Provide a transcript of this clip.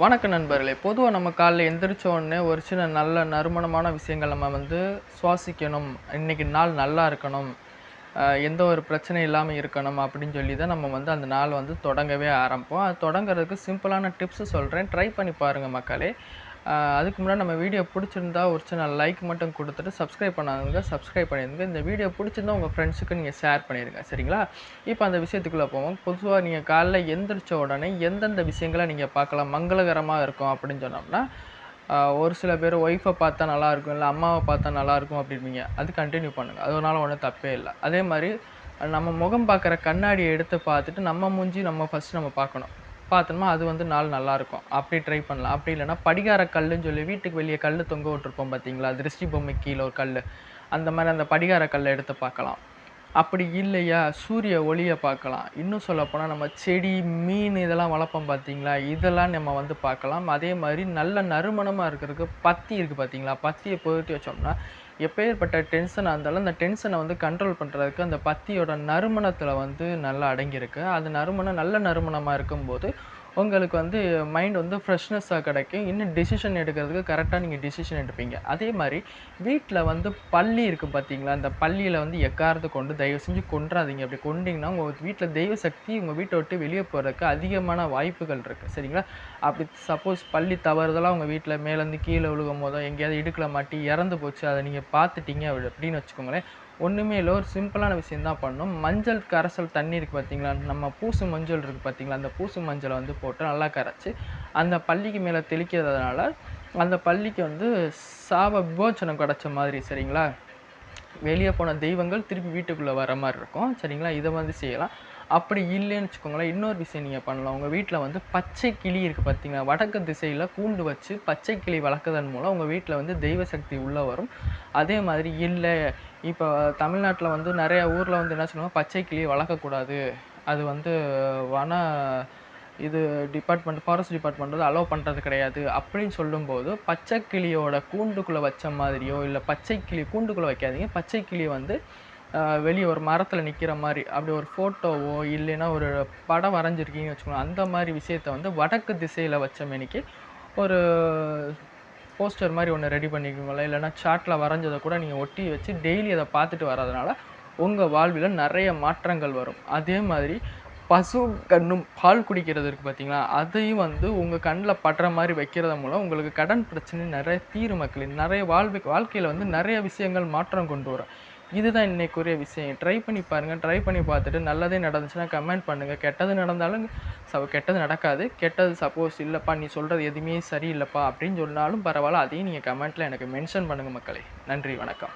வணக்கம் நண்பர்களே. பொதுவாக நம்ம காலைல எந்திரிச்சோடனே ஒரு சில நல்ல நறுமணமான விஷயங்கள் நம்ம வந்து சுவாசிக்கணும். இன்னைக்கு நாள் நல்லா இருக்கணும். எந்த ஒரு பிரச்சனை இல்லாமல் இருக்கணும் அப்படின்னு சொல்லி தான் நம்ம வந்து அந்த நாள் வந்து தொடங்கவே ஆரம்பிப்போம். அது தொடங்குறதுக்கு சிம்பிளான டிப்ஸ் சொல்கிறேன் ட்ரை பண்ணி பாருங்கள் மக்களே. அதுக்கு முன்னாடி நம்ம வீடியோ பிடிச்சிருந்தா ஒரு சின்ன லைக் மட்டும் கொடுத்துட்டு சப்ஸ்கிரைப் பண்ணாதவங்க சப்ஸ்கிரைப் பண்ணிடுங்க. இந்த வீடியோ பிடிச்சிருந்தா உங்கள் ஃப்ரெண்ட்ஸுக்கு நீங்கள் ஷேர் பண்ணிடுங்க சரிங்களா? இப்போ அந்த விஷயத்துக்குள்ளே போவோம். பொதுவாக நீங்கள் காலைல எந்திரிச்ச உடனே எந்தெந்த விஷயங்களை நீங்கள் பார்க்கலாம்? மங்களகரமாக இருக்கும் அப்படின்னு சொன்னோம்னா ஒரு சில பேர் ஒய்ஃபை பார்த்தா நல்லாயிருக்கும் இல்லை அம்மாவை பார்த்தா நல்லாயிருக்கும் அப்படிம்பீங்க. அது கண்டினியூ பண்ணுங்கள் அதனால ஒன்றும் தப்பே இல்லை. அதே மாதிரி நம்ம முகம் பார்க்குற கண்ணாடியை எடுத்து பார்த்துட்டு நம்ம மூஞ்சி நம்ம ஃபஸ்ட்டு நம்ம பார்க்கணும். பார்த்தோம்னா அது வந்து நாள் நல்லாயிருக்கும். அப்படி ட்ரை பண்ணலாம். அப்படி இல்லைன்னா படிகார கல்லுன்னு சொல்லி வீட்டுக்கு வெளியே கல் தொங்க விட்டுருப்போம் பார்த்தீங்களா? திருஷ்டி பொம்மை கீழே ஒரு கல் அந்த மாதிரி அந்த படிகார கல்லை எடுத்து பார்க்கலாம். அப்படி இல்லையா? சூரிய ஒளியை பார்க்கலாம். இன்னும் சொல்லப்போனால் நம்ம செடி மீன் இதெல்லாம் வளர்ப்போம் பார்த்தீங்களா? இதெல்லாம் நம்ம வந்து பார்க்கலாம். அதே மாதிரி நல்ல நறுமணமாக இருக்கிறதுக்கு பத்தி இருக்குது பார்த்தீங்களா? பத்தியை பொருத்தி வச்சோம்னா எப்பேற்பட்ட டென்ஷனாக இருந்தாலும் அந்த டென்ஷனை வந்து கண்ட்ரோல் பண்ணுறதுக்கு அந்த பத்தியோட நறுமணத்தில் வந்து நல்லா அடங்கியிருக்கு. அது நறுமணம் நல்ல நறுமணமாக இருக்கும்போது உங்களுக்கு வந்து மைண்ட் வந்து ஃப்ரெஷ்னஸ்ஸாக கிடைக்கும். இன்னும் டிசிஷன் எடுக்கிறதுக்கு கரெக்டாக நீங்கள் டெசிஷன் எடுப்பீங்க. அதே மாதிரி வீட்டில் வந்து பள்ளி இருக்குது பார்த்தீங்களா அந்த பள்ளியில் வந்து எக்காரத்தை கொண்டு தயவு செஞ்சு கொண்டுறாதீங்க அப்படி கொண்டீங்கன்னா உங்கள் வீட்டில் தெய்வ சக்தி உங்கள் வீட்டை விட்டு வெளியே போகிறதுக்கு அதிகமான வாய்ப்புகள் இருக்குது சரிங்களா? அப்படி சப்போஸ் பள்ளி தவறுதலாக உங்கள் வீட்டில் மேலேருந்து கீழே விழுகும் போதோ எங்கேயாவது இடுக்கில் மாட்டி இறந்து போச்சு அதை நீங்கள் பார்த்துட்டீங்க அப்படி அப்படின்னு வச்சுக்கோங்களேன். ஒன்றுமே இல்லை ஒரு சிம்பிளான விஷயம் தான் பண்ணணும். மஞ்சள் கரைசல் தண்ணி இருக்குது பார்த்தீங்களா நம்ம பூசு மஞ்சள் இருக்குது பார்த்தீங்களா அந்த பூசு மஞ்சளை வந்து போட்டு நல்லா கரைச்சி அந்த பள்ளிக்கு மேலே தெளிக்கிறதுனால அந்த பள்ளிக்கு வந்து சாப விமோச்சனம் கிடச்ச மாதிரி சரிங்களா? வெளியே போன தெய்வங்கள் திருப்பி வீட்டுக்குள்ளே வர மாதிரி இருக்கும். சரிங்களா? இதை வந்து செய்யலாம். அப்படி இல்லைன்னு வச்சுக்கோங்களேன் இன்னொரு விஷயம் நீங்கள் பண்ணலாம். உங்கள் வீட்டில் வந்து பச்சை கிளி இருக்குது பார்த்தீங்களா வடக்கு திசையில் கூண்டு வச்சு பச்சை கிளி வளர்க்குறதன் மூலம் உங்கள் வீட்டில் வந்து தெய்வ சக்தி உள்ளே வரும். அதே மாதிரி இல்லை இப்போ தமிழ்நாட்டில் வந்து நிறைய ஊரில் வந்து என்ன சொல்லுவாங்க? பச்சை கிளி வளர்க்கக்கூடாது. அது வந்து வன இது டிபார்ட்மெண்ட் ஃபாரஸ்ட் டிபார்ட்மெண்ட் வந்து அலோவ் பண்ணுறது கிடையாது. அப்படின்னு சொல்லும்போது பச்சை கிளியோட கூண்டுக்குள்ளே வச்ச மாதிரியோ இல்லை பச்சை கிளி கூண்டுக்குள்ளே வைக்காதீங்க. பச்சை கிளி வந்து வெளியே ஒரு மரத்தில் நிற்கிற மாதிரி அப்படி ஒரு ஃபோட்டோவோ இல்லைன்னா ஒரு படம் வரைஞ்சிருக்கீங்கன்னு வச்சுக்கோங்க அந்த மாதிரி விஷயத்த வந்து வடக்கு திசையில் வச்ச இன்னைக்கு ஒரு போஸ்டர் மாதிரி ஒன்று ரெடி பண்ணிக்கோங்களேன். இல்லைனா சார்ட்டில் வரைஞ்சதை கூட நீங்கள் ஒட்டி வச்சு டெய்லி அதை பார்த்துட்டு வர்றதுனால உங்கள் வாழ்வில் நிறைய மாற்றங்கள் வரும். அதே மாதிரி பசு கண்ணும் பால் குடிக்கிறது இருக்குது பார்த்தீங்களா அதையும் வந்து உங்கள் கண்ணில் படுற மாதிரி வைக்கிறது மூலம் உங்களுக்கு கடன் பிரச்சனை நிறைய தீரும் மக்களின் நிறைய வாழ்வு வாழ்க்கையில் வந்து நிறைய விஷயங்கள் மாற்றம் கொண்டு வரும். இதுதான் இன்னைக்குரிய விஷயம். ட்ரை பண்ணி பாருங்கள் ட்ரை பண்ணி பார்த்துட்டு நல்லதே நடந்துச்சுன்னா கமெண்ட் பண்ணுங்கள் கெட்டது நடந்தாலும் ச கெட்டது நடக்காது. கெட்டது சப்போஸ் இல்லைப்பா நீ சொல்கிறது எதுவுமே சரியில்லைப்பா அப்படின்னு சொன்னாலும் பரவாயில்ல. அதையும் நீங்கள் கமெண்ட்டில் எனக்கு மென்ஷன் பண்ணுங்கள் மக்களே. நன்றி வணக்கம்.